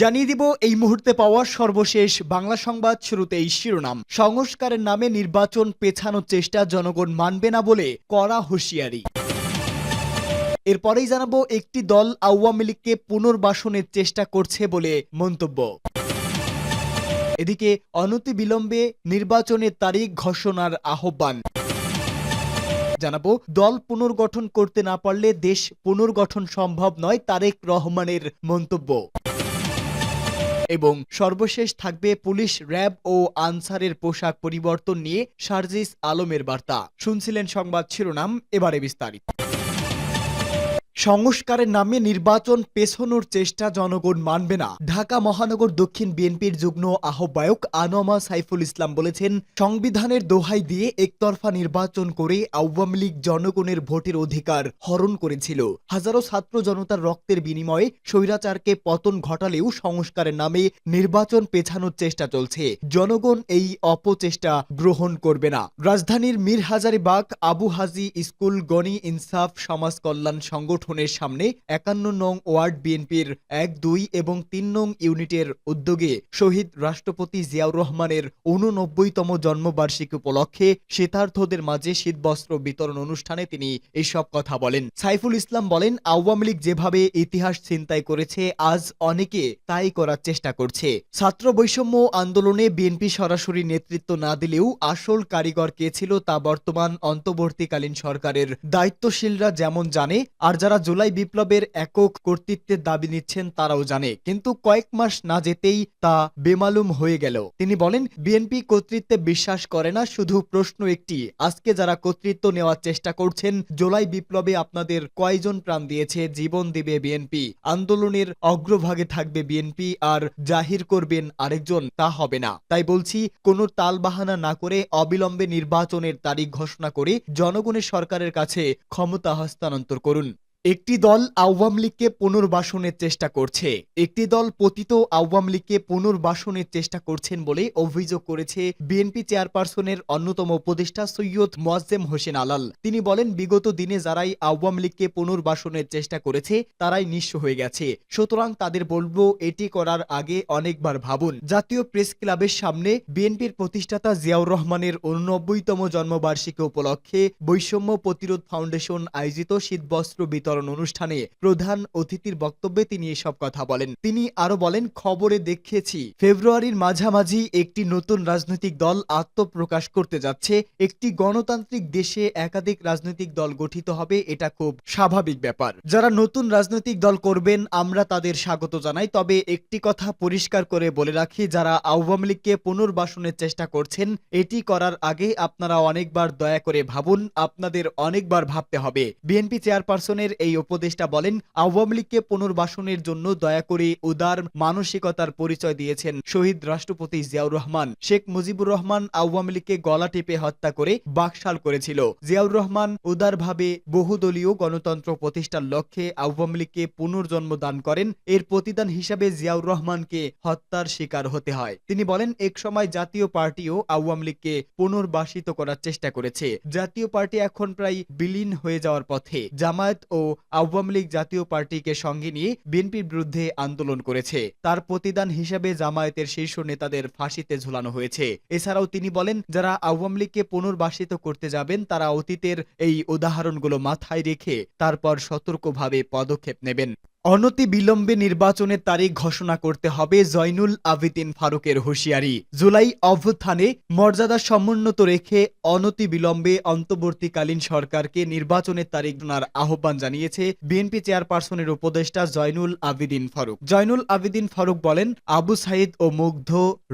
জানিয়ে দিব এই মুহূর্তে পাওয়া সর্বশেষ বাংলা সংবাদ শুরুতেই শিরোনাম। সংস্কারের নামে নির্বাচন পেছানোর চেষ্টা জনগণ মানবে না বলে কড়া হুঁশিয়ারি। এরপরেই জানাব একটি দল আওয়ামী লীগকে পুনর্বাসনের চেষ্টা করছে বলে মন্তব্য। এদিকে অনতি বিলম্বে নির্বাচনের তারিখ ঘোষণার আহ্বান। জানাব, দল পুনর্গঠন করতে না পারলে দেশ পুনর্গঠন সম্ভব নয়, তারেক রহমানের মন্তব্য। এবং সর্বশেষ থাকবে পুলিশ র্যাব ও আনসারের পোশাক পরিবর্তন নিয়ে সার্জিস আলমের বার্তা। শুনছিলেন সংবাদ শিরোনাম, এবারে বিস্তারিত। সংস্কারের নামে নির্বাচন পেছনোর চেষ্টা জনগণ মানবে না। ঢাকা মহানগর দক্ষিণ বিএনপির যুগ্ম আহ্বায়ক আনোয়ামা সাইফুল ইসলাম বলেছেন, সংবিধানের দোহাই দিয়ে একতরফা নির্বাচন করে আওয়ামী লীগ জনগণের ভোটের অধিকার হরণ করেছিল। হাজারো ছাত্র জনতার রক্তের বিনিময়ে স্বৈরাচারকে পতন ঘটালেও সংস্কারের নামে নির্বাচন পেছানোর চেষ্টা চলছে। জনগণ এই অপচেষ্টা গ্রহণ করবে না। রাজধানীর মীর হাজারিবাগ আবু হাজি স্কুল গণি ইনসাফ সমাজ কল্যাণ সংগঠনের সামনে একান্ন নং ওয়ার্ড বিএনপির এক, দুই এবং তিন নং ইউনিটের উদ্যোগে শহীদ রাষ্ট্রপতি জিয়াউর রহমানের উননব্বইতম জন্মবার্ষিকী উপলক্ষে শীতার্থদের মাঝে শীতবস্ত্র বিতরণ অনুষ্ঠানে তিনি এসব কথা বলেন। সাইফুল ইসলাম বলেন, আওয়ামী লীগ যেভাবে ইতিহাস চিন্তাই করেছে, আজ অনেকে তাই করার চেষ্টা করছে। ছাত্র বৈষম্য আন্দোলনে বিএনপি সরাসরি নেতৃত্ব না দিলেও আসল কারিগর কে ছিল তা বর্তমান অন্তর্বর্তীকালীন সরকারের দায়িত্বশীলরা যেমন জানে, আর যারা জুলাই বিপ্লবের একক কর্তৃত্বের দাবি নিচ্ছেন তারাও জানে, কিন্তু কয়েক মাস না যেতেই তা বেমালুম হয়ে গেল। তিনি বলেন, বিএনপি কর্তৃত্বে বিশ্বাস করে না, শুধু প্রশ্ন একটি, আজকে যারা কর্তৃত্ব নেওয়ার চেষ্টা করছেন, জুলাই বিপ্লবে আপনাদের কয়জন প্রাণ দিয়েছে, জীবন দিবে বিএনপি, আন্দোলনের অগ্রভাগে থাকবে বিএনপি, আর জাহির করবেন আরেকজন, তা হবে না। তাই বলছি, কোনো তালবাহানা না করে অবিলম্বে নির্বাচনের তারিখ ঘোষণা করে জনগণের সরকারের কাছে ক্ষমতা হস্তান্তর করুন। একটি দল আওয়ামী লীগকে পুনর্বাসনের চেষ্টা করছে। একটি দল পতিত আওয়ামী লীগকে পুনর্বাসনের চেষ্টা করছেন বলে অভিযোগ করেছে বিএনপি চেয়ারপারসনের অন্যতম উপদেষ্টা সৈয়দ মোয়াজ্জেম হোসেন আলাল। তিনি বলেন, বিগত দিনে যারাই আওয়ামী লীগকে পুনর্বাসনের চেষ্টা করেছে, তারাই নিঃস্ব হয়ে গেছে। সুতরাং তাদের বলব, এটি করার আগে অনেকবার ভাবুন। জাতীয় প্রেস ক্লাবের সামনে বিএনপির প্রতিষ্ঠাতা জিয়াউর রহমানের উননব্বইতম জন্মবার্ষিকী উপলক্ষে বৈষম্য প্রতিরোধ ফাউন্ডেশন আয়োজিত শীতবস্ত্র বিতরণ অনুষ্ঠানে প্রধান অতিথির বক্তব্যে তিনি এসব কথা বলেন। তিনি আরও বলেন, খবরে দেখিয়েছি ফেব্রুয়ারির মাঝামাঝি একটি নতুন রাজনৈতিক দল আত্মপ্রকাশ করতে যাচ্ছে। একটি গণতান্ত্রিক দেশে একাধিক রাজনৈতিক দল গঠিত হবে, এটা খুব স্বাভাবিক ব্যাপার। যারা নতুন রাজনৈতিক দল করবেন, আমরা তাদের স্বাগত জানাই। তবে একটি কথা পরিষ্কার করে বলে রাখি, যারা আওয়ামী লীগকে পুনর্বাসনের চেষ্টা করছেন, এটি করার আগে আপনারা অনেকবার দয়া করে ভাবুন, আপনাদের অনেকবার ভাবতে হবে। বিএনপি চেয়ারপারসনের এই উপদেষ্টা বলেন, আওয়ামী লীগকে পুনর্বাসনের জন্য দয়া করে উদার মানসিকতার পরিচয় দিয়েছেন শহীদ রাষ্ট্রপতি জিয়াউর রহমান। শেখ মুজিবুর রহমান আওয়ামী লীগকে গলা টিপে হত্যা করে বাকশাল করেছিল। জিয়াউর রহমান উদারভাবে বহুদলীয় গণতন্ত্র প্রতিষ্ঠার লক্ষ্যে আওয়ামী লীগকে পুনর্জন্ম দান করেন। এর প্রতিদান হিসাবে জিয়াউর রহমানকে হত্যার শিকার হতে হয়। তিনি বলেন এক সময় জাতীয় পার্টিও আওয়ামী লীগকে পুনর্বাসিত করার চেষ্টা করেছে। জাতীয় পার্টি এখন প্রায় বিলীন হয়ে যাওয়ার পথে। জামায়াত ও আওয়ামী লীগ জাতীয় পার্টিকে সঙ্গে নিয়ে বিএনপির বিরুদ্ধে আন্দোলন করেছে। তার প্রতিদান হিসেবে জামায়াতের শীর্ষ নেতাদের ফাঁসিতে ঝুলানো হয়েছে। এছাড়াও তিনি বলেন, যারা আওয়ামী লীগকে পুনর্বাসিত করতে যাবেন, তারা অতীতের এই উদাহরণগুলো মাথায় রেখে তারপর সতর্কভাবে পদক্ষেপ নেবেন। অনতি বিলম্বে নির্বাচনের তারিখ ঘোষণা করতে হবে জয়নুল আবিদিন ফারুকের হুঁশিয়ারি। জুলাই অভ্যুত্থানে মর্যাদা সমুন্নত রেখে অনতি বিলম্বে অন্তর্বর্তীকালীন সরকারকে নির্বাচনের তারিখ ঘোষণার আহ্বান জানিয়েছে বিএনপি চেয়ারপারসনের উপদেষ্টা জয়নুল আবিদিন ফারুক। জয়নুল আবিদিন ফারুক বলেন, আবু সাইদ ও মুগ্ধ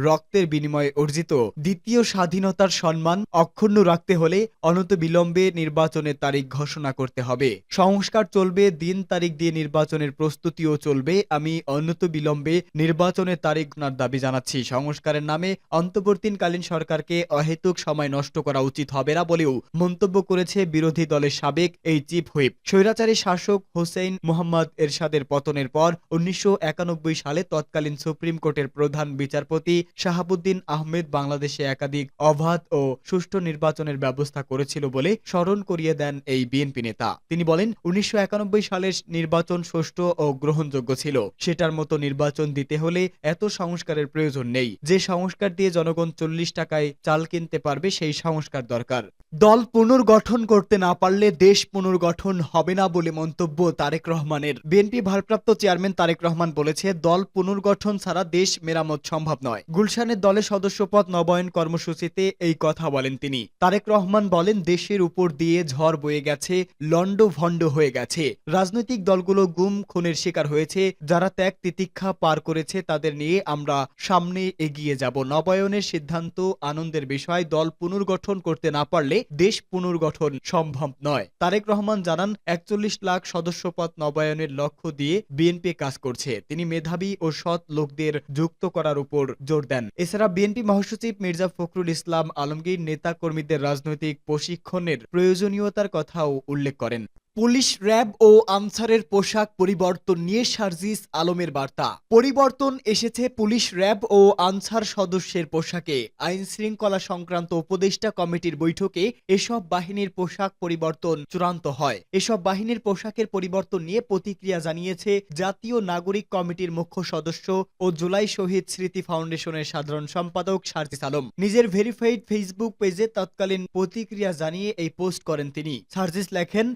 রক্তের বিনিময়ে অর্জিত দ্বিতীয় স্বাধীনতার সম্মান অক্ষুণ্ণ রাখতে হলে অনত বিলম্বে নির্বাচনের তারিখ ঘোষণা করতে হবে। সংস্কার চলবে, দিন তারিখ দিয়ে নির্বাচনের প্রস্তুতিও চলবে। আমি অন্যত বিলম্বে নির্বাচনের তারিখ ঘোষণার দাবি জানাচ্ছি। সংস্কারের নামে অন্তর্বর্তীকালীন সরকারকে অহেতুক সময় নষ্ট করা উচিত হবে না বলেও মন্তব্য করেছে বিরোধী দলের সাবেক এই চিফ হুইপ স্বৈরাচারী শাসক হোসেন মোহাম্মদ এরশাদের পতনের পর উনিশশো একানব্বই সালে তৎকালীন সুপ্রিম কোর্টের প্রধান বিচারপতি শাহাবুদ্দিন আহমেদ বাংলাদেশে একাধিক অবাধ ও সুষ্ঠু নির্বাচনের ব্যবস্থা করেছিল বলে স্মরণ করিয়ে দেন এই বিএনপি নেতা। তিনি বলেন, উনিশশো একানব্বই সালের নির্বাচন সুষ্ঠু ও গ্রহণযোগ্য ছিল। সেটার মতো নির্বাচন দিতে হলে এত সংস্কারের প্রয়োজন নেই। যে সংস্কার দিয়ে জনগণ চল্লিশ টাকায় চাল কিনতে পারবে, সেই সংস্কার দরকার। দল পুনর্গঠন করতে না পারলে দেশ পুনর্গঠন হবে না বলে মন্তব্য তারেক রহমানের। বিএনপি ভারপ্রাপ্ত চেয়ারম্যান তারেক রহমান বলেছে, দল পুনর্গঠন ছাড়া দেশ মেরামত সম্ভব নয়। গুলশানের দলের সদস্যপদ নবায়ন কর্মসূচিতে এই কথা বলেন তিনি। তারেক রহমান বলেন, দেশের উপর দিয়ে ঝড় বয়ে গেছে লন্ড ভণ্ড হয়ে গেছে। রাজনৈতিক দলগুলো গুম খুনের শিকার হয়েছে। যারা ত্যাগ তিতিক্ষা পার করেছে তাদের নিয়ে আমরা সামনে এগিয়ে যাব। নবায়নের সিদ্ধান্ত আনন্দের বিষয়। দল পুনর্গঠন করতে না পারলে দেশ পুনর্গঠন সম্ভব নয়। তারেক রহমান জানান, একচল্লিশ লাখ সদস্যপদ নবায়নের লক্ষ্য দিয়ে বিএনপি কাজ করছে। তিনি মেধাবী ও সৎ লোকদের যুক্ত করার উপর জোর দেন। এছাড়া বিএনপি মহাসচিব মির্জা ফখরুল ইসলাম আলমগীর নেতা কর্মীদের রাজনৈতিক প্রশিক্ষণের প্রয়োজনীয়তার কথাও উল্লেখ করেন। পুলিশ র্যাব ও আনসারের পোশাক পরিবর্তন নিয়ে সার্জিস আলমের বার্তা। পরিবর্তন এসেছে পুলিশ র্যাব ও আনসার সদস্যের পোশাকে। আইন শৃঙ্খলা সংক্রান্ত উপদেষ্টা কমিটির বৈঠকে এসব বাহিনীর পোশাক পরিবর্তন চূড়ান্ত হয়। এসব বাহিনীর পোশাকের পরিবর্তন নিয়ে প্রতিক্রিয়া জানিয়েছে জাতীয় নাগরিক কমিটির মুখ্য সদস্য ও জুলাই শহীদ স্মৃতি ফাউন্ডেশনের সাধারণ সম্পাদক সার্জিস আলম। নিজের ভেরিফাইড ফেসবুক পেজে তৎকালীন প্রতিক্রিয়া জানিয়ে এই পোস্ট করেন তিনি। সার্জিস লেখেন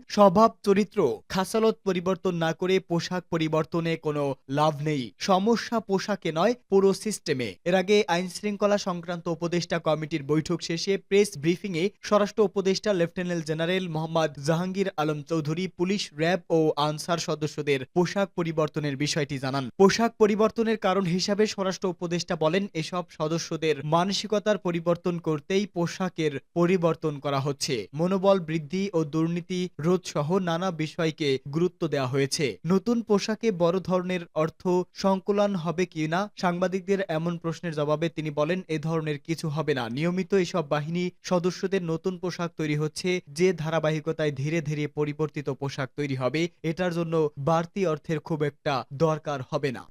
স্বভাব চরিত্র খাসালত পরিবর্তন না করে পোশাক পরিবর্তনে কোনো লাভ নেই। সমস্যা পোশাকে নয়, পুরো সিস্টেমে। এর আগে আইন শৃঙ্খলা সংক্রান্ত উপদেষ্টা কমিটির বৈঠক শেষে প্রেস ব্রিফিংয়ে স্বরাষ্ট্র উপদেষ্টা lieutenant general Mohammad Jahangir Alam Chowdhury, police RAB ও আনসার সদস্যদের পোশাক পরিবর্তনের বিষয়টি জানান। পোশাক পরিবর্তনের কারণ হিসাবে স্বরাষ্ট্র উপদেষ্টা বলেন, এসব সদস্যদের মানসিকতার পরিবর্তন করতেই পোশাকের পরিবর্তন করা হচ্ছে। মনোবল বৃদ্ধি ও দুর্নীতি রোধ সহ নানা বিষয়কে গুরুত্ব দেওয়া হয়েছে। নতুন পোশাকে বড় ধরনের অর্থ সংকলন হবে কি না, সাংবাদিকদের এমন প্রশ্নের জবাবে তিনি বলেন, এ ধরনের কিছু হবে না। নিয়মিত এসব বাহিনী সদস্যদের নতুন পোশাক তৈরি হচ্ছে, যে ধারাবাহিকতায় ধীরে ধীরে পরিবর্তিত পোশাক তৈরি হবে, এটার জন্য বাড়তি অর্থের খুব একটা দরকার হবে না।